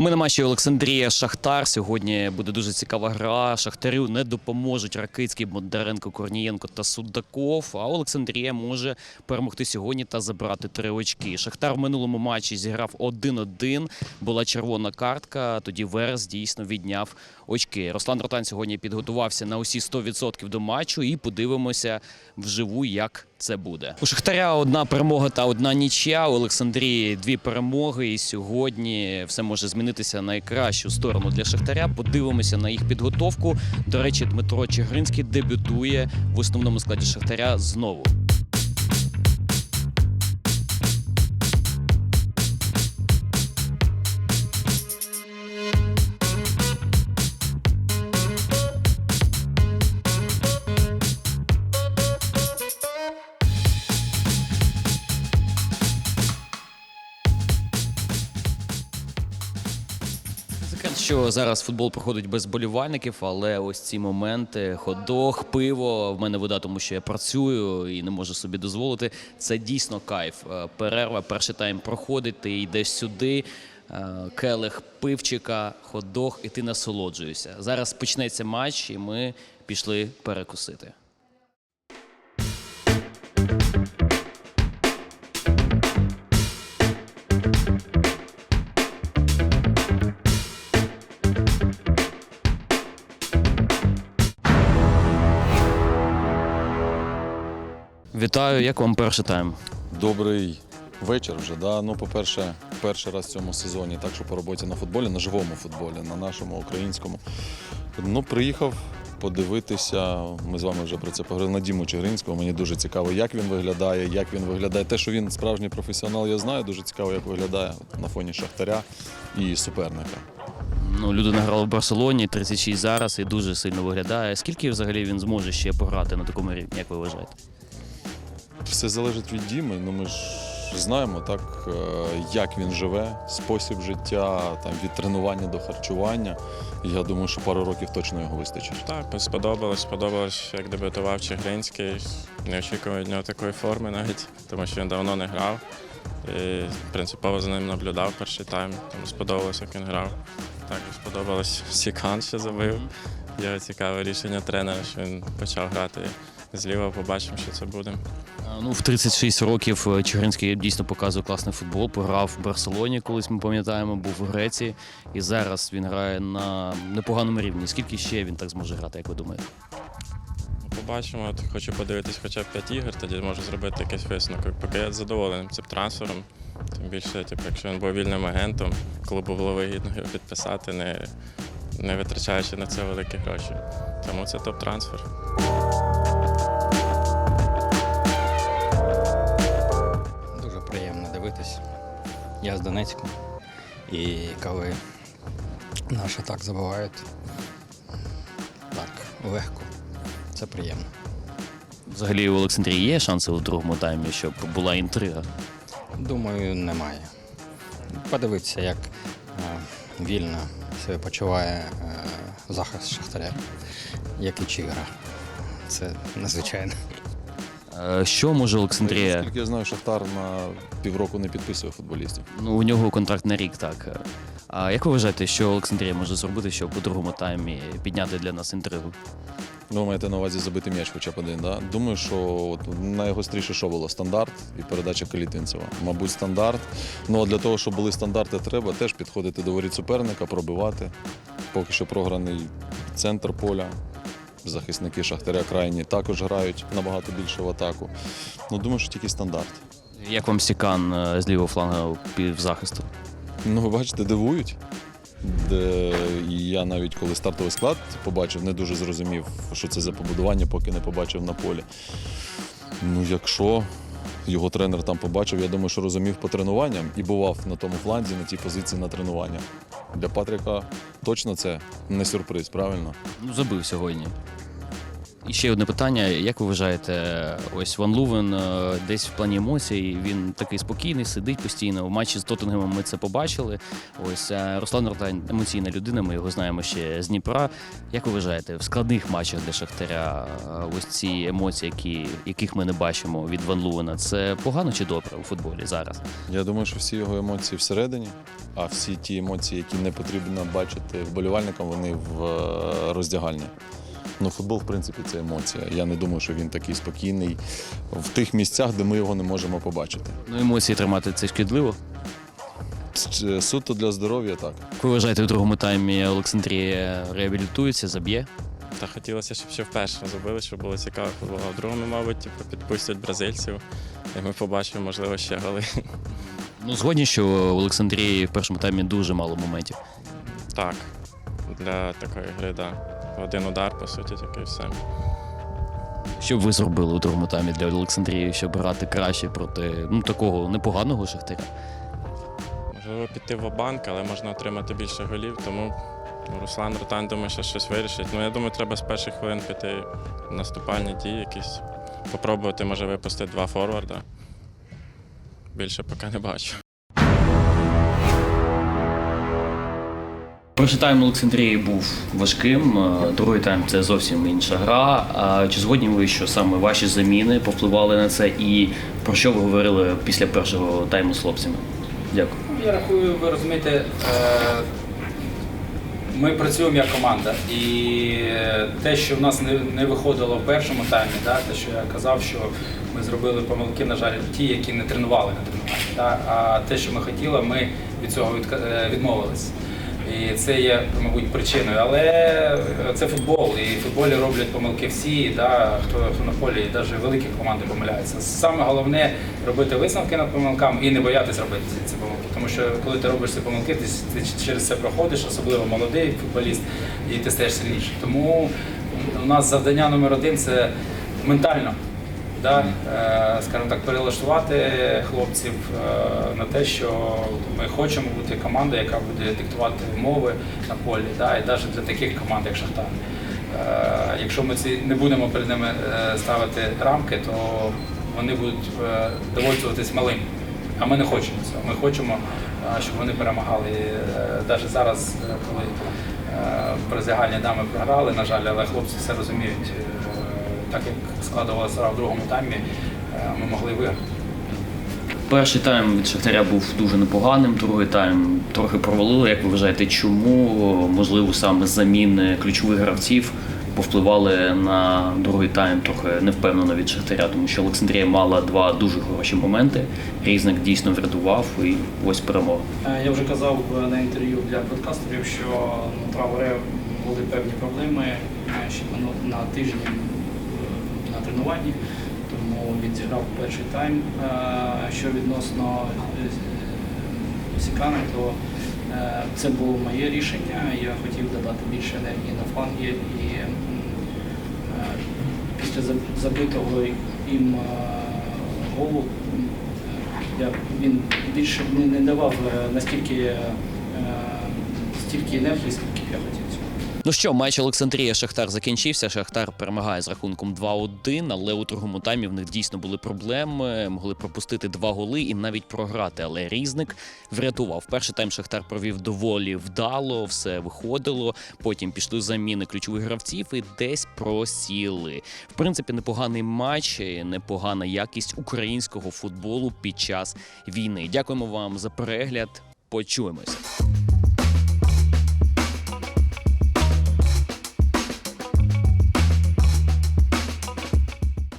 Ми на матчі Олександрія Шахтар. Сьогодні буде дуже цікава гра. Шахтарю не допоможуть Ракицький, Бондаренко, Корнієнко та Судаков. А Олександрія може перемогти сьогодні та забрати три очки. Шахтар в минулому матчі зіграв 1-1. Була червона картка. Тоді Верес дійсно відняв очки. Руслан Ротан сьогодні підготувався на усі 100% до матчу і подивимося вживу, як це буде. У Шахтаря одна перемога та одна нічия. У Олександрії дві перемоги. І сьогодні все може змінитися найкращу сторону для Шахтаря. Подивимося на їх підготовку. До речі, Дмитро Чигринський дебютує в основному складі Шахтаря знову. Що зараз футбол проходить без болівальників, але ось ці моменти, ходох, пиво, в мене вода, тому що я працюю і не можу собі дозволити. Це дійсно кайф. Е, Перерва, перший тайм проходить, ти йдеш сюди. е, Келих пивчика, ходох, і ти насолоджуєшся. Зараз почнеться матч, і ми пішли перекусити. Вітаю, як вам перший тайм? Добрий вечір вже. Да? Ну, по-перше, перший раз в цьому сезоні, так що по роботі на футболі, на живому футболі, на нашому українському. Ну, приїхав подивитися. Ми з вами вже про це поговорили на Діму Чигринського. Мені дуже цікаво, як він виглядає, як він виглядає. Те, що він справжній професіонал, я знаю. Дуже цікаво, як виглядає на фоні Шахтаря і суперника. Ну, людина грала в Барселоні, 36 зараз і дуже сильно виглядає. Скільки взагалі він зможе ще пограти на такому рівні, як ви вважаєте? Все залежить від Діми. Ну ми ж знаємо так, е, як він живе, спосіб життя, там від тренування до харчування. Я думаю, що пару років точно його вистачить. Так, сподобалось, сподобалось, як дебютував Чигринський. Не очікував від нього такої форми навіть, тому що він давно не грав. І принципово за ним наблюдав перший тайм. Тому сподобалось, як він грав. Також сподобалось Сікан, що забив. Його цікаве рішення тренера, що він почав грати зліва, побачимо, що це буде. Ну, в 36 років е, Чигиринський дійсно показує класний футбол. Пограв в Барселоні, колись ми пам'ятаємо, був в Греції. І зараз він грає на непоганому рівні. Скільки ще він так зможе грати, як ви думаєте? Ну, Побачимо, От хочу подивитись хоча б 5 ігор, тоді можу зробити якийсь висновок. Поки я задоволений цим трансфером. Тим більше, типу, якщо він був вільним агентом, клубу було вигідно його підписати, не, не витрачаючи на це великі гроші. Тому це топ-трансфер. Дивитись. Я з Донецька. І коли наші так забувають, так легко, це приємно. Взагалі у Олександрії є шанси у другому таймі, щоб була інтрига. Думаю, немає. Подивитися, як е, вільно себе почуває е, захист Шахтаря, як і Чигра. Це надзвичайно. Е, Що може Олександрія? Наскільки я знаю, Шахтар на півроку не підписує футболістів. Ну, у нього контракт на рік, так. А як ви вважаєте, що Олександрія може зробити, щоб у другому таймі підняти для нас інтригу? Ну, маєте на увазі забити м'яч хоча б один. Да? Думаю, що от найгостріше, що було стандарт і передача Калітинцева. Мабуть, стандарт. Ну а для того, щоб були стандарти, треба теж підходити до воріт суперника, пробивати. Поки що програний центр поля. Захисники Шахтаря крайні також грають набагато більше в атаку. Ну, думаю, що тільки стандарт. Як вам Сікан е, з лівого флангу півзахисту? Ну, ви бачите, дивують. Де я навіть коли стартовий склад побачив, не дуже зрозумів, що це за побудування, поки не побачив на полі. Ну, якщо його тренер там побачив, я думаю, що розумів по тренуванням і бував на тому фланзі, на тій позиції на тренування. Для Патріка точно це не сюрприз, правильно? Ну, забив сьогодні. І ще одне питання: як ви вважаєте, ось Ван Лувен е, десь в плані емоцій, він такий спокійний, сидить постійно. У матчі з Тоттенгемом ми це побачили. Ось е, Руслан Ротань емоційна людина, ми його знаємо ще з Дніпра. Як ви вважаєте, в складних матчах для Шахтаря е, ось ці емоції, які, яких ми не бачимо від Ван Лувена, це погано чи добре у футболі зараз? Я думаю, що всі його емоції всередині, а всі ті емоції, які не потрібно бачити вболівальникам, вони в роздягальні. Ну, футбол, в принципі, це емоція. Я не думаю, що він такий спокійний в тих місцях, де ми його не можемо побачити. Ну, емоції тримати це шкідливо. Суто для здоров'я так. Ви вважаєте, у другому таймі Олександрія реабілітується, заб'є? Та хотілося, щоб ще вперше забили, щоб було цікаво футбол. А в другому, мабуть, типу, підпустять бразильців, і ми побачимо, можливо, ще голи. Ну, згодні, що у Олександрії в першому таймі дуже мало моментів. Так, для такої гри, да. Один удар, по суті, і все. Що б ви зробили у другому таймі для Олександрії, щоб грати краще проти ну, такого непоганого шахтаря? Можливо, піти в банк, але можна отримати більше голів, тому Руслан Ротан, думаю, що щось вирішить. Ну, я думаю, треба з перших хвилин піти в наступальні дії якісь. Попробувати, може, випустити два форварда. Більше поки не бачу. Перший тайм Олександрії був важким, е, другий тайм це зовсім інша гра. А чи згодні ви, що саме ваші заміни повпливали на це? І про що ви говорили після першого тайму з хлопцями? Дякую. Я рахую, ви розумієте, е, ми працюємо як команда. І те, що в нас не, виходило в першому таймі, те, що я казав, що ми зробили помилки, на жаль, ті, які не тренували на тренуванні. А те, що ми хотіли, ми від цього е, відмовились. І це є, мабуть, причиною. Але це футбол, і в футболі роблять помилки всі, да, хто, хто на полі, і навіть великі команди помиляються. Саме головне робити висновки над помилками і не боятися робити ці, помилки. Тому що коли ти робиш ці помилки, ти, ти через це проходиш, особливо молодий футболіст, і ти стаєш сильнішим. Тому у нас завдання номер один це ментально да, е, скажімо так, перелаштувати хлопців е, на те, що ми хочемо бути командою, яка буде диктувати умови на полі, да, і навіть для таких команд, як Шахтар. Е, Якщо ми ці не будемо перед ними ставити рамки, то вони будуть довольствуватись малим. А ми не хочемо цього. Ми хочемо, щоб вони перемагали. Навіть зараз, коли в роздягальні дами програли, на жаль, але хлопці все розуміють. Так як складувалося гра в другому таймі, е, ми могли виграти. Перший тайм від Шахтаря був дуже непоганим, другий тайм трохи провалили. Як ви вважаєте, чому можливо саме заміни ключових гравців повпливали на другий тайм трохи невпевнено від Шахтаря, тому що Олександрія мала два дуже хороші моменти. Різник дійсно врятував і ось перемога. Е, Я вже казав е, на інтерв'ю для подкастерів, що ну, Траворе були певні проблеми ще на е, на тренуванні, тому він зіграв перший тайм. Е, Що відносно е, Сікана, то е, це було моє рішення. Я хотів додати більше енергії на флангі і е, після забитого їм е, голу він більше не, давав е, настільки е, стільки енергії, скільки я хотів. Ну що, матч Олександрія Шахтар закінчився. Шахтар перемагає з рахунком 2-1, але у другому таймі в них дійсно були проблеми. Могли пропустити два голи і навіть програти. Але різник врятував. Перший тайм Шахтар провів доволі вдало, все виходило. Потім пішли заміни ключових гравців і десь просіли. В принципі, непоганий матч, непогана якість українського футболу під час війни. Дякуємо вам за перегляд. Почуємось.